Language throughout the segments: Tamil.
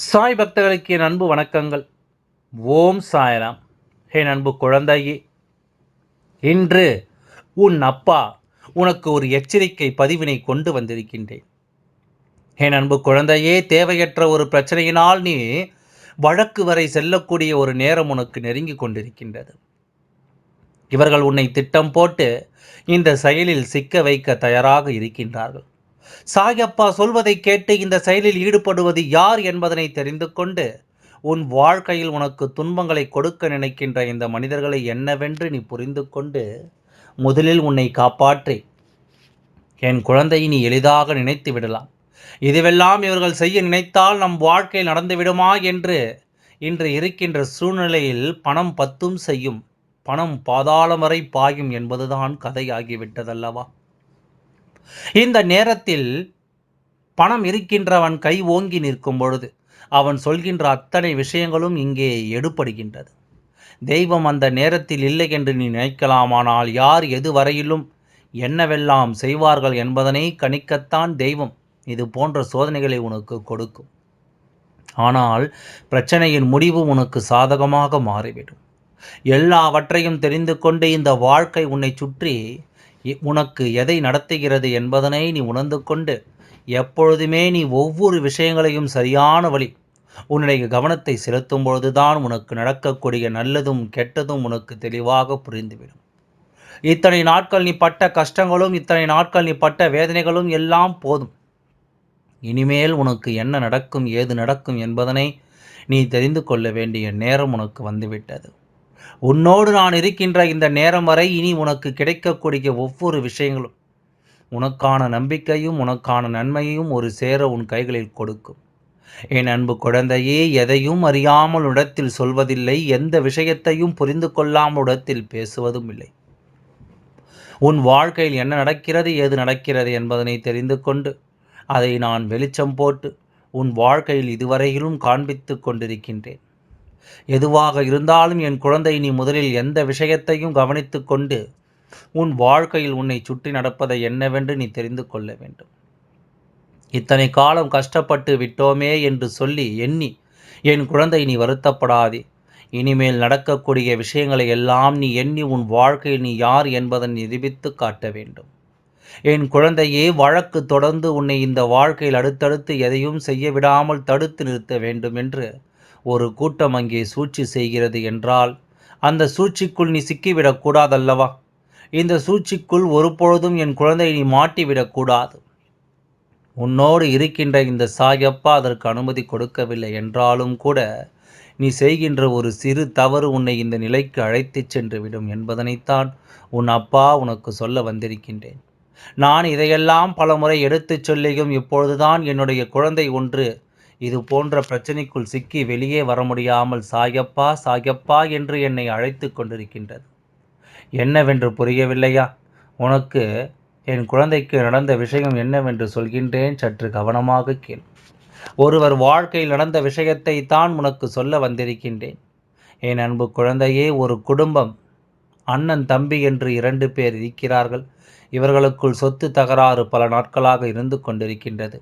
சாய் பக்தர்களுக்கு என் அன்பு வணக்கங்கள். ஓம் சாயராம். என் அன்பு குழந்தையே. இன்று உன் அப்பா உனக்கு ஒரு எச்சரிக்கை பதிவினை கொண்டு வந்திருக்கின்றேன். என் அன்பு குழந்தையே தேவையற்ற ஒரு பிரச்சனையினால் நீ வழக்கு வரை செல்லக்கூடிய ஒரு நேரம் உனக்கு நெருங்கி கொண்டிருக்கின்றது. இவர்கள் உன்னை திட்டம் போட்டு இந்த செயலில் சிக்க வைக்க தயாராக இருக்கின்றார்கள். சாயப்பா சொல்வதை கேட்டு இந்த செயலில் ஈடுபடுவது யார் என்பதனை தெரிந்து கொண்டு உன் வாழ்க்கையில் உனக்கு துன்பங்களை கொடுக்க நினைக்கின்ற இந்த மனிதர்களை என்னவென்று நீ புரிந்து கொண்டு முதலில் உன்னை காப்பாற்றி. என் குழந்தை நீ எளிதாக நினைத்து விடலாம். இதுவெல்லாம் இவர்கள் செய்ய நினைத்தால் நம் வாழ்க்கையில் நடந்துவிடுமா என்று இன்று இருக்கின்ற சூழ்நிலையில் பணம் பத்தும் செய்யும் பணம் பாதாளம் வரை பாயும் என்பதுதான் கதையாகிவிட்டதல்லவா? இந்த நேரத்தில் பணம் இருக்கின்றவன் கை ஓங்கி நிற்கும் பொழுது அவன் சொல்கின்ற அத்தனை விஷயங்களும் இங்கே எடுப்படுகின்றது தெய்வம் அந்த நேரத்தில் இல்லை என்று நீ நினைக்கலாமானால் யார் எதுவரையிலும் என்னவெல்லாம் செய்வார்கள் என்பதனை கணிக்கத்தான் தெய்வம் இது போன்ற சோதனைகளை உனக்கு கொடுக்கும். ஆனால் பிரச்சனையின் முடிவு உனக்கு சாதகமாக மாறிவிடும். எல்லாவற்றையும் தெரிந்து கொண்டு இந்த வாழ்க்கை உன்னை சுற்றி உனக்கு எதை நடத்துகிறது என்பதனை நீ உணர்ந்து கொண்டு எப்பொழுதுமே நீ ஒவ்வொரு விஷயங்களையும் சரியான வழி உன்னுடைய கவனத்தை செலுத்தும் பொழுதுதான் உனக்கு நடக்கக்கூடிய நல்லதும் கெட்டதும் உனக்கு தெளிவாக புரிந்துவிடும். இத்தனை நாட்கள் நீ பட்ட கஷ்டங்களும் இத்தனை நாட்கள் நீ பட்ட வேதனைகளும் எல்லாம் போதும். இனிமேல் உனக்கு என்ன நடக்கும் ஏது நடக்கும் என்பதனை நீ தெரிந்து கொள்ள வேண்டிய நேரம் உனக்கு வந்துவிட்டது. உன்னோடு நான் இருக்கின்ற இந்த நேரம் வரை இனி உனக்கு கிடைக்கக்கூடிய ஒவ்வொரு விஷயங்களும் உனக்கான நம்பிக்கையும் உனக்கான நன்மையும் ஒரு சேர உன் கைகளில் கொடுக்கும். என் அன்பு குழந்தையே எதையும் அறியாமல் இடத்தில் சொல்வதில்லை எந்த விஷயத்தையும் புரிந்து கொள்ளாமல் இடத்தில் பேசுவதும் இல்லை. உன் வாழ்க்கையில் என்ன நடக்கிறது ஏது நடக்கிறது என்பதனை தெரிந்து கொண்டு அதை நான் வெளிச்சம் போட்டு உன் வாழ்க்கையில் இதுவரையிலும் காண்பித்து கொண்டிருக்கின்றேன். எதுவாக இருந்தாலும் என் குழந்தை நீ முதலில் எந்த விஷயத்தையும் கவனித்து கொண்டு உன் வாழ்க்கையில் உன்னை சுற்றி நடப்பதை என்னவென்று நீ தெரிந்து கொள்ள வேண்டும். இத்தனை காலம் கஷ்டப்பட்டு விட்டோமே என்று சொல்லி எண்ணி என் குழந்தை நீ வருத்தப்படாதே. இனிமேல் நடக்கக்கூடிய விஷயங்களை எல்லாம் நீ எண்ணி உன் வாழ்க்கையில் நீ யார் என்பதை நிரூபித்து காட்ட வேண்டும். என் குழந்தையே வழக்கு தொடர்ந்து உன்னை இந்த வாழ்க்கையில் அடுத்தடுத்து எதையும் செய்ய விடாமல் தடுத்து நிறுத்த வேண்டும் என்று ஒரு கூட்டம் அங்கே சூழ்ச்சி செய்கிறது என்றால் அந்த சூழ்ச்சிக்குள் நீ சிக்கிவிடக்கூடாதல்லவா இந்த சூழ்ச்சிக்குள் ஒருபொழுதும் என் குழந்தையை நீ மாட்டிவிடக்கூடாது உன்னோடு இருக்கின்ற இந்த சாயப்பா அதற்கு அனுமதி கொடுக்கவில்லை என்றாலும் கூட நீ செய்கின்ற ஒரு சிறு தவறு உன்னை இந்த நிலைக்கு அழைத்துச் சென்று விடும் என்பதனைத்தான் உன் அப்பா உனக்கு சொல்ல வந்திருக்கின்றேன். நான் இதையெல்லாம் பலமுறை எடுத்துச் சொல்லியும் இப்பொழுதுதான் என்னுடைய குழந்தை ஒன்று இது போன்ற பிரச்சனைக்குள் சிக்கி வெளியே வர முடியாமல் சாயப்பா சாயப்பா என்று என்னை அழைத்து கொண்டிருக்கின்றது. என்னவென்று புரியவில்லையா? உனக்கு என் குழந்தைக்கு நடந்த விஷயம் என்னவென்று சொல்கின்றேன் சற்று கவனமாக கேள். ஒருவர் வாழ்க்கையில் நடந்த விஷயத்தை தான் உனக்கு சொல்ல வந்திருக்கின்றேன். என் அன்பு குழந்தையே ஒரு குடும்பம் அண்ணன் தம்பி என்று இரண்டு பேர் இருக்கிறார்கள். இவர்களுக்குள் சொத்து தகராறு பல நாட்களாக இருந்து கொண்டிருக்கின்றது.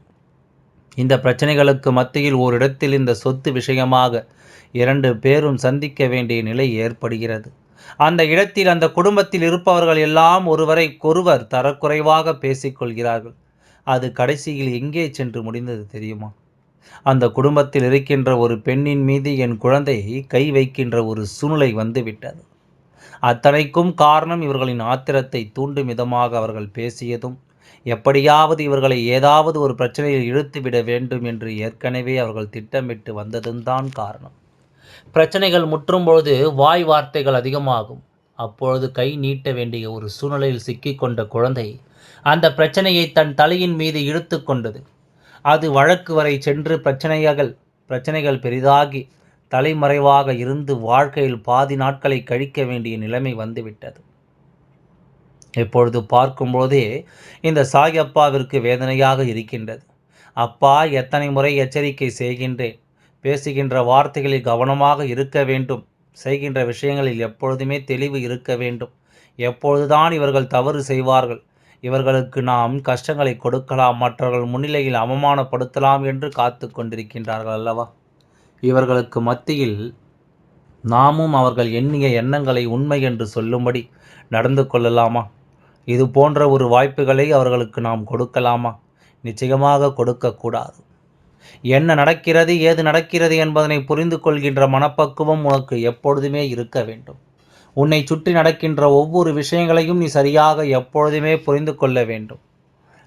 இந்த பிரச்சனைகளுக்கு மத்தியில் ஓரிடத்தில் இந்த சொத்து விஷயமாக இரண்டு பேரும் சந்திக்க வேண்டிய நிலை ஏற்படுகிறது. அந்த இடத்தில் அந்த குடும்பத்தில் இருப்பவர்கள் எல்லாம் ஒருவரை ஒருவர் தரக்குறைவாக பேசிக்கொள்கிறார்கள். அது கடைசியில் எங்கே சென்று முடிந்தது தெரியுமா? அந்த குடும்பத்தில் இருக்கின்ற ஒரு பெண்ணின் மீது என் குழந்தை கை வைக்கின்ற ஒரு சூழ்நிலை வந்துவிட்டது. அத்தனைக்கும் காரணம் இவர்களின் ஆத்திரத்தை தூண்டும் விதமாக அவர்கள் பேசியதும் எப்படியாவது இவர்களை ஏதாவது ஒரு பிரச்சனையில் இழுத்துவிட வேண்டும் என்று ஏற்கனவே அவர்கள் திட்டமிட்டு வந்ததும் தான் காரணம். பிரச்சனைகள் முற்றும் பொழுது வாய் வார்த்தைகள் அதிகமாகும். அப்பொழுது கை நீட்ட வேண்டிய ஒரு சூழ்நிலையில் சிக்கிக்கொண்ட குழந்தை அந்த பிரச்சனையை தன் தலையின் மீது இழுத்து கொண்டது. அது வழக்கு வரை சென்று பிரச்சனைகள் பிரச்சனைகள் பெரிதாகி தலைமறைவாக இருந்து வாழ்க்கையில் பாதி நாட்களை கழிக்க வேண்டிய நிலைமை வந்துவிட்டது. இப்பொழுது பார்க்கும்போதே இந்த சாய் அப்பாவிற்கு வேதனையாக இருக்கின்றது. அப்பா எத்தனை முறை எச்சரிக்கை செய்கின்றேன். பேசுகின்ற வார்த்தைகளில் கவனமாக இருக்க வேண்டும். செய்கின்ற விஷயங்களில் எப்பொழுதுமே தெளிவு இருக்க வேண்டும். எப்பொழுதுதான் இவர்கள் தவறு செய்வார்கள். இவர்களுக்கு நாம் கஷ்டங்களை கொடுக்கலாம். மற்றவர்கள் முன்னிலையில் அவமானப்படுத்தலாம் என்று காத்து கொண்டிருக்கின்றார்கள் அல்லவா? இவர்களுக்கு மத்தியில் நாமும் அவர்கள் எண்ணிய எண்ணங்களை உண்மை என்று சொல்லும்படி நடந்து கொள்ளலாமா? இது போன்ற ஒரு வாய்ப்புகளை அவர்களுக்கு நாம் கொடுக்கலாமா? நிச்சயமாக கொடுக்கக்கூடாது. என்ன நடக்கிறது ஏது நடக்கிறது என்பதனை புரிந்து கொள்கின்ற மனப்பக்குவம் உனக்கு எப்பொழுதுமே இருக்க வேண்டும். உன்னை சுற்றி நடக்கின்ற ஒவ்வொரு விஷயங்களையும் நீ சரியாக எப்பொழுதுமே புரிந்து கொள்ள வேண்டும்.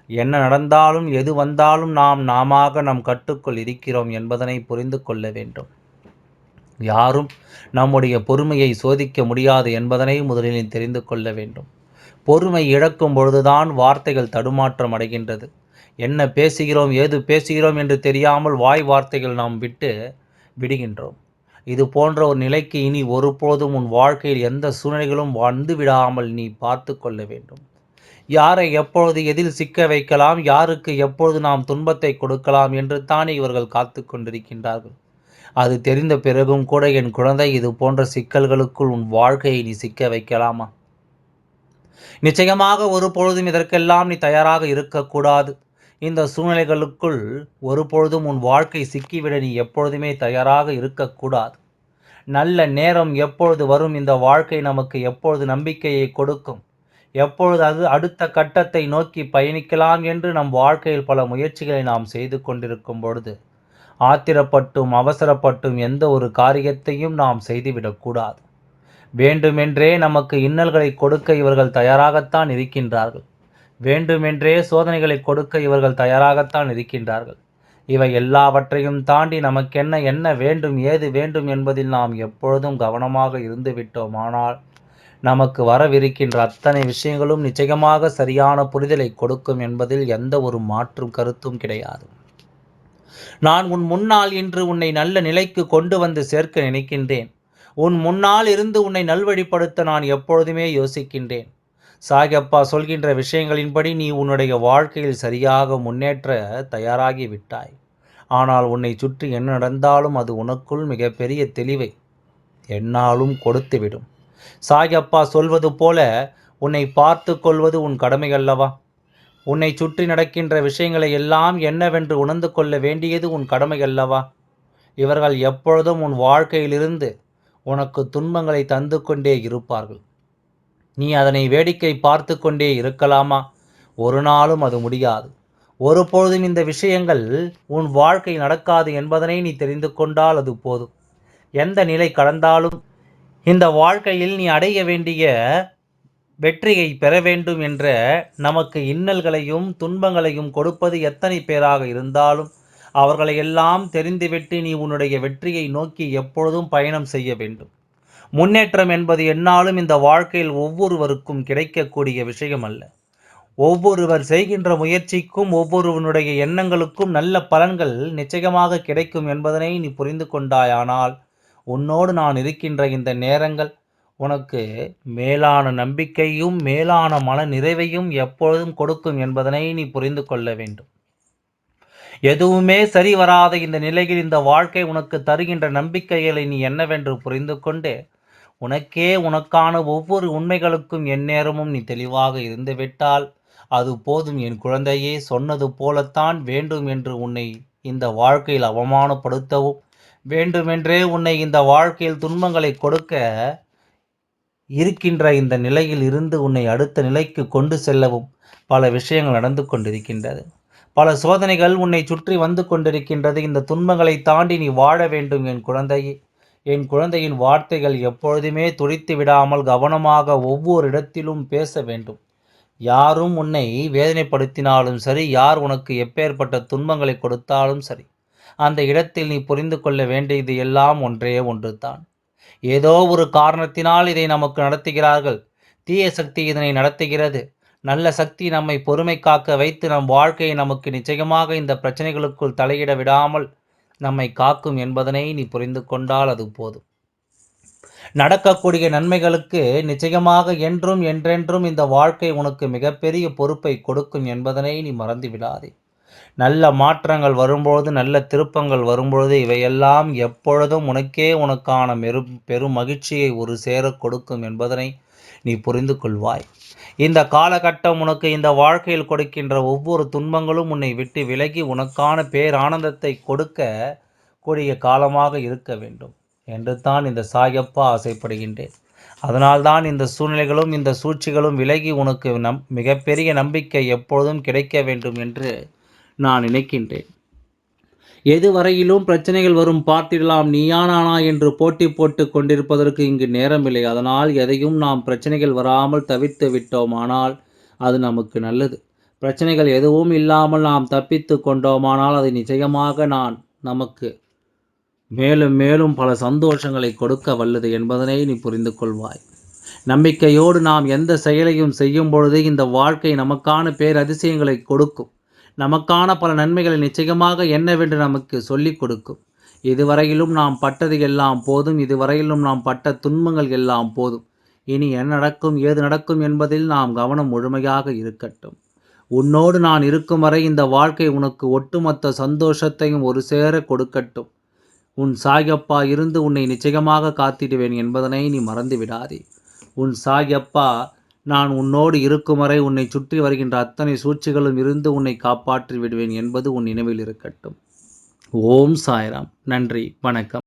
என்ன நடந்தாலும் எது வந்தாலும் நாம் நாமாக நம் கட்டுக்குள் இருக்கிறோம் என்பதனை புரிந்து கொள்ள வேண்டும். யாரும் நம்முடைய பொறுமையை சோதிக்க முடியாது என்பதனை முதலில் தெரிந்து கொள்ள வேண்டும். பொறுமை இழக்கும் பொழுதுதான் வார்த்தைகள் தடுமாற்றம் அடைகின்றது. என்ன பேசுகிறோம் ஏது பேசுகிறோம் என்று தெரியாமல் வாய் வார்த்தைகள் நாம் விட்டு விடுகின்றோம். இது போன்ற ஒரு நிலைக்கு இனி ஒருபோதும் உன் வாழ்க்கையில் எந்த சூழ்நிலைகளும் வந்து விடாமல் நீ பார்த்து கொள்ள வேண்டும். யாரை எப்பொழுது எதில் சிக்க வைக்கலாம் யாருக்கு எப்பொழுது நாம் துன்பத்தை கொடுக்கலாம் என்று தானே இவர்கள் காத்து கொண்டிருக்கின்றார்கள். அது தெரிந்த பிறகும் கூட என் குழந்தை இது போன்ற சிக்கல்களுக்குள் உன் வாழ்க்கையை நீ சிக்க வைக்கலாமா? நிச்சயமாக ஒரு பொழுதும் இதற்கெல்லாம் நீ தயாராக இருக்கக்கூடாது. இந்த சூழ்நிலைகளுக்குள் ஒரு பொழுதும் உன் வாழ்க்கை சிக்கிவிட நீ எப்பொழுதுமே தயாராக இருக்கக்கூடாது. நல்ல நேரம் எப்பொழுது வரும்? இந்த வாழ்க்கை நமக்கு எப்பொழுது நம்பிக்கையை கொடுக்கும்? எப்பொழுது அது அடுத்த கட்டத்தை நோக்கி பயணிக்கலாம் என்று நம் வாழ்க்கையில் பல முயற்சிகளை நாம் செய்து கொண்டிருக்கும் பொழுது ஆத்திரப்பட்டும் அவசரப்பட்டும் எந்த ஒரு காரியத்தையும் நாம் செய்துவிடக்கூடாது. வேண்டுமென்றே நமக்கு இன்னல்களை கொடுக்க இவர்கள் தயாராகத்தான் இருக்கின்றார்கள். வேண்டுமென்றே சோதனைகளை கொடுக்க இவர்கள் தயாராகத்தான் இருக்கின்றார்கள். இவை எல்லாவற்றையும் தாண்டி நமக்கென்ன என்ன வேண்டும் ஏது வேண்டும் என்பதில் நாம் எப்பொழுதும் கவனமாக இருந்து விட்டோமானால் நமக்கு வரவிருக்கின்ற அத்தனை விஷயங்களும் நிச்சயமாக சரியான புரிதலை கொடுக்கும் என்பதில் எந்த ஒரு மாற்றும் கருத்தும் கிடையாது. நான் உன் முன்னால் இன்று உன்னை நல்ல நிலைக்கு கொண்டு வந்து சேர்க்க நினைக்கின்றேன். உன் முன்னால் இருந்து உன்னை நல்வழிப்படுத்த நான் எப்பொழுதுமே யோசிக்கின்றேன். சாகப்பா சொல்கின்ற விஷயங்களின்படி நீ உன்னுடைய வாழ்க்கையில் சரியாக முன்னேற்ற தயாராகி விட்டாய். ஆனால் உன்னை சுற்றி என்ன நடந்தாலும் அது உனக்குள் மிகப்பெரிய தெளிவை என்னாலும் கொடுத்துவிடும். சாகப்பா சொல்வது போல உன்னை பார்த்து கொள்வது உன் கடமை அல்லவா உன்னை சுற்றி நடக்கின்ற விஷயங்களை எல்லாம் என்னவென்று உணர்ந்து கொள்ள வேண்டியது உன் கடமை அல்லவா இவர்கள் எப்பொழுதும் உன் வாழ்க்கையிலிருந்து உனக்கு துன்பங்களை தந்து கொண்டே இருப்பார்கள். நீ அதனை வேடிக்கை பார்த்து கொண்டே இருக்கலாமா? ஒரு நாளும் அது முடியாது. ஒருபொழுதும் இந்த விஷயங்கள் உன் வாழ்க்கை நடக்காது என்பதனை நீ தெரிந்து கொண்டால் அது போதும். எந்த நிலை கடந்தாலும் இந்த வாழ்க்கையில் நீ அடைய வேண்டிய வெற்றியை பெற வேண்டும் என்ற நமக்கு இன்னல்களையும் துன்பங்களையும் கொடுப்பது எத்தனை பேராக இருந்தாலும் அவர்களை எல்லாம் தெரிந்துவிட்டு நீ உன்னுடைய வெற்றியை நோக்கி எப்பொழுதும் பயணம் செய்ய வேண்டும். முன்னேற்றம் என்பது என்னாலும் இந்த வாழ்க்கையில் ஒவ்வொருவருக்கும் கிடைக்கக்கூடிய விஷயம் அல்ல ஒவ்வொருவர் செய்கின்ற முயற்சிக்கும் ஒவ்வொருவனுடைய எண்ணங்களுக்கும் நல்ல பலன்கள் நிச்சயமாக கிடைக்கும் என்பதனை நீ புரிந்து கொண்டாயானால் உன்னோடு நான் இருக்கின்ற இந்த நேரங்கள் உனக்கு மேலான நம்பிக்கையும் மேலான மன நிறைவையும் எப்பொழுதும் கொடுக்கும் என்பதனை நீ புரிந்து கொள்ள வேண்டும். எதுவுமே சரி வராத இந்த நிலையில் இந்த வாழ்க்கை உனக்கு தருகின்ற நம்பிக்கைகளை நீ என்னவென்று புரிந்து கொண்டு உனக்கே உனக்கான ஒவ்வொரு உண்மைகளுக்கும் எந்நேரமும் நீ தெளிவாக இருந்துவிட்டால் அது போதும். என் குழந்தையே சொன்னது போலத்தான் வேண்டும் என்று உன்னை இந்த வாழ்க்கையில் அவமானப்படுத்தவும். வேண்டுமென்றே உன்னை இந்த வாழ்க்கையில் துன்பங்களை கொடுக்க இருக்கின்ற இந்த நிலையில் இருந்து உன்னை அடுத்த நிலைக்கு கொண்டு செல்லவும் பல விஷயங்கள் நடந்து கொண்டிருக்கின்றது. பல சோதனைகள் உன்னை சுற்றி வந்து கொண்டிருக்கின்றது. இந்த துன்பங்களை தாண்டி நீ வாழ வேண்டும் என் குழந்தையே. என் குழந்தையின் வார்த்தைகள் எப்பொழுதுமே துடித்து விடாமல் கவனமாக ஒவ்வொரு இடத்திலும் பேச வேண்டும். யாரும் உன்னை வேதனைப்படுத்தினாலும் சரி யார் உனக்கு எப்பேற்பட்ட துன்பங்களை கொடுத்தாலும் சரி அந்த இடத்தில் நீ புரிந்து கொள்ள வேண்டியது எல்லாம் ஒன்றே ஒன்று தான் ஏதோ ஒரு காரணத்தினால் இதை நமக்கு நடத்துகிறார்கள். தீய சக்தி இதனை நடத்துகிறது. நல்ல சக்தி நம்மை பொறுமை காக்க வைத்து நம் வாழ்க்கையை நமக்கு நிச்சயமாக இந்த பிரச்சனைகளுக்குள் தலையிட விடாமல் நம்மை காக்கும் என்பதனை நீ புரிந்து கொண்டால் அது போதும். நடக்கக்கூடிய நன்மைகளுக்கு நிச்சயமாக என்றும் என்றென்றும் இந்த வாழ்க்கை உனக்கு மிகப்பெரிய பொறுப்பை கொடுக்கும் என்பதனை நீ மறந்து விடாதே. நல்ல மாற்றங்கள் வரும்பொழுது நல்ல திருப்பங்கள் வரும்பொழுது இவையெல்லாம் எப்பொழுதும் உனக்கே உனக்கான மெரு பெரும் மகிழ்ச்சியை ஒரு சேர கொடுக்கும் என்பதனை நீ புரிந்து கொள்வாய் இந்த காலகட்டம் உனக்கு இந்த வாழ்க்கையில் கொடுக்கின்ற ஒவ்வொரு துன்பங்களும் உன்னை விட்டு விலகி உனக்கான பேரானந்தத்தை கொடுக்க கூடிய காலமாக இருக்க வேண்டும் என்று தான் இந்த சாயப்பா ஆசைப்படுகின்றேன். அதனால்தான் இந்த சூழ்நிலைகளும் இந்த சூழ்ச்சிகளும் விலகி உனக்கு நம் மிகப்பெரிய நம்பிக்கை எப்பொழுதும் கிடைக்க வேண்டும் என்று நான் நினைக்கின்றேன். எதுவரையிலும் பிரச்சனைகள் வரும் பார்த்திடலாம். நீயானானா என்று போட்டி போட்டு கொண்டிருப்பதற்கு இங்கு நேரமில்லை. அதனால் எதையும் நாம் பிரச்சனைகள் வராமல் தவிர்த்து விட்டோமானால் அது நமக்கு நல்லது. பிரச்சனைகள் எதுவும் இல்லாமல் நாம் தப்பித்து கொண்டோமானால் அது நிச்சயமாக நான் நமக்கு மேலும் மேலும் பல சந்தோஷங்களை கொடுக்க வல்லது என்பதனை நீ புரிந்து கொள்வாய். நம்பிக்கையோடு நாம் எந்த செயலையும் செய்யும் பொழுது இந்த வாழ்க்கை நமக்கான பேரதிசயங்களை கொடுக்கும். நமக்கான பல நன்மைகளை நிச்சயமாக என்னவென்று நமக்கு சொல்லிக் கொடுக்கும். இதுவரையிலும் நாம் பட்டது எல்லாம் போதும். இதுவரையிலும் நாம் பட்ட துன்பங்கள் எல்லாம் போதும். இனி என்ன நடக்கும் ஏது நடக்கும் என்பதில் நாம் கவனம் முழுமையாக இருக்கட்டும். உன்னோடு நான் இருக்கும் வரை இந்த வாழ்க்கை உனக்கு ஒட்டுமொத்த சந்தோஷத்தையும் ஒரு சேர கொடுக்கட்டும். உன் சாயப்பா இருந்து உன்னை நிச்சயமாக காத்திடுவேன் என்பதனை நீ மறந்து விடாதே உன் சாயப்பா நான் உன்னோடு இருக்கும் வரை உன்னை சுற்றி வருகின்ற அத்தனை சூழ்ச்சிகளும் இருந்து உன்னை காப்பாற்றி விடுவேன் என்பது உன் நினைவில் இருக்கட்டும். ஓம் சாய்ராம். நன்றி. வணக்கம்.